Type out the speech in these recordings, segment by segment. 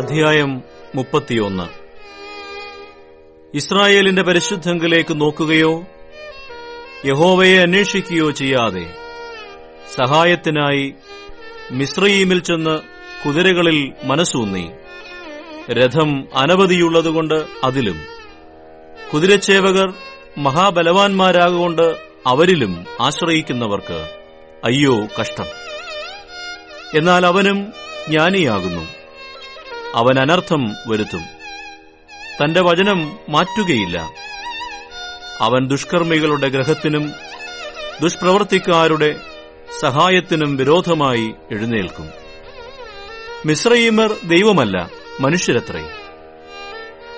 അധ്യായം മുപ്പത്തിയൊന്ന്. ഇസ്രായേലിന്റെ പരിശുദ്ധങ്കിലേക്ക് നോക്കുകയോ യഹോവയെ അന്വേഷിക്കുകയോ ചെയ്യാതെ സഹായത്തിനായി മിശ്രയീമിൽ ചെന്ന് കുതിരകളിൽ മനസ്സൂന്നി. രഥം അനവധിയുള്ളതുകൊണ്ട് അതിലും. കുതിരച്ചേവകർ മഹാബലവാന്മാരാകൊണ്ട് അവരിലും ആശ്രയിക്കുന്നവർക്ക് അയ്യോ കഷ്ടം. എന്നാൽ അവനും ജ്ഞാനിയാകുന്നു. അവൻ അനർത്ഥം വരുത്തും. തന്റെ വചനം മാറ്റുകയില്ല. അവൻ ദുഷ്കർമ്മികളുടെ ഗ്രഹത്തിനും ദുഷ്പ്രവർത്തിക്കാരുടെ സഹായത്തിനും വിരോധമായി എഴുന്നേൽക്കും. മിശ്രയീമർ ദൈവമല്ല മനുഷ്യരത്രേ.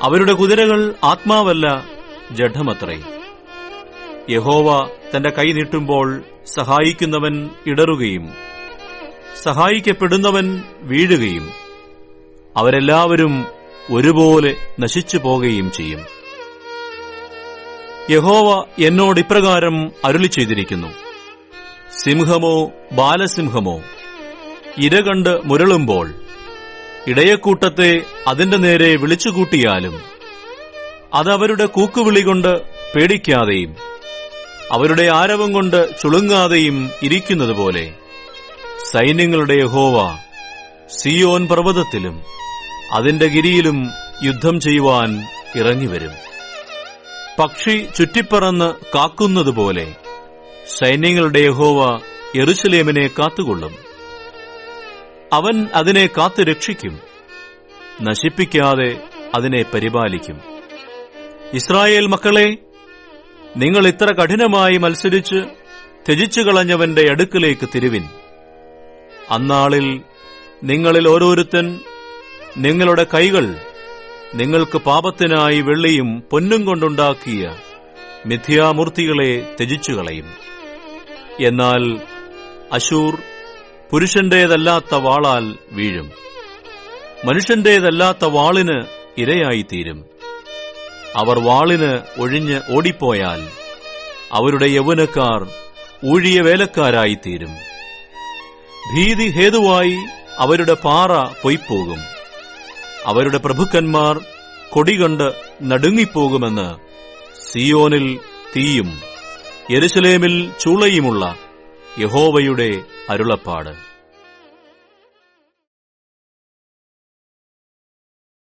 അവരുടെ കുതിരകൾ ആത്മാവല്ല ജഡമത്രേ. യഹോവ തന്റെ കൈ നീട്ടുമ്പോൾ സഹായിക്കുന്നവൻ ഇടറുകയും സഹായിക്കപ്പെടുന്നവൻ വീഴുകയും അവരെല്ലാവരും ഒരുപോലെ നശിച്ചു പോകുകയും ചെയ്യും. യഹോവ എന്നോട് ഇപ്രകാരം അരുളി ചെയ്തിരിക്കുന്നു. സിംഹമോ ബാലസിംഹമോ ഇര കണ്ട് മുരളുമ്പോൾ ഇടയക്കൂട്ടത്തെ അതിന്റെ നേരെ വിളിച്ചുകൂട്ടിയാലും അതവരുടെ കൂക്കുവിളി കൊണ്ട് പേടിക്കാതെയും അവരുടെ ആരവം കൊണ്ട് ചുളുങ്ങാതെയും ഇരിക്കുന്നതുപോലെ സൈന്യങ്ങളുടെ യഹോവ സിയോൻ പർവതത്തിലും അതിന്റെ ഗിരിയിലും യുദ്ധം ചെയ്യുവാൻ ഇറങ്ങിവരും. പക്ഷി ചുറ്റിപ്പറന്ന് കാക്കുന്നതുപോലെ സൈന്യങ്ങളുടെ യഹോവ എറുസലേമിനെ കാത്തുകൊള്ളും. അവൻ അതിനെ കാത്തു രക്ഷിക്കും നശിപ്പിക്കാതെ അതിനെ പരിപാലിക്കും. ഇസ്രായേൽ മക്കളെ നിങ്ങൾ ഇത്ര കഠിനമായി മത്സരിച്ച് ത്യജിച്ചു കളഞ്ഞവന്റെ അടുക്കിലേക്ക് തിരുവിൻ. അന്നാളിൽ നിങ്ങളിൽ ഓരോരുത്തൻ നിങ്ങളുടെ കൈകൾ നിങ്ങൾക്ക് പാപത്തിനായി വെള്ളിയും പൊന്നും കൊണ്ടുണ്ടാക്കിയ മിഥ്യാമൂർത്തികളെ ത്യജിച്ചു കളയും എന്നാൽ അശൂർ പുരുഷന്റേതല്ലാത്ത വാളാൽ വീഴും. മനുഷ്യന്റേതല്ലാത്ത വാളിന് ഇരയായിത്തീരും. അവർ വാളിന് ഒഴിഞ്ഞ് ഓടിപ്പോയാൽ അവരുടെ യൗവനക്കാർ ഊഴിയ വേലക്കാരായിത്തീരും ഭീതി ഹേതുവായി അവരുടെ പാറ പൊയ്പോകും അവരുടെ പ്രഭുക്കന്മാർ കൊടികണ്ട് നടുങ്ങിപ്പോകുമെന്ന് സിയോനിൽ തീയും യെരുസലേമിൽ ചൂളയുമുള്ള യഹോവയുടെ അരുളപ്പാട്.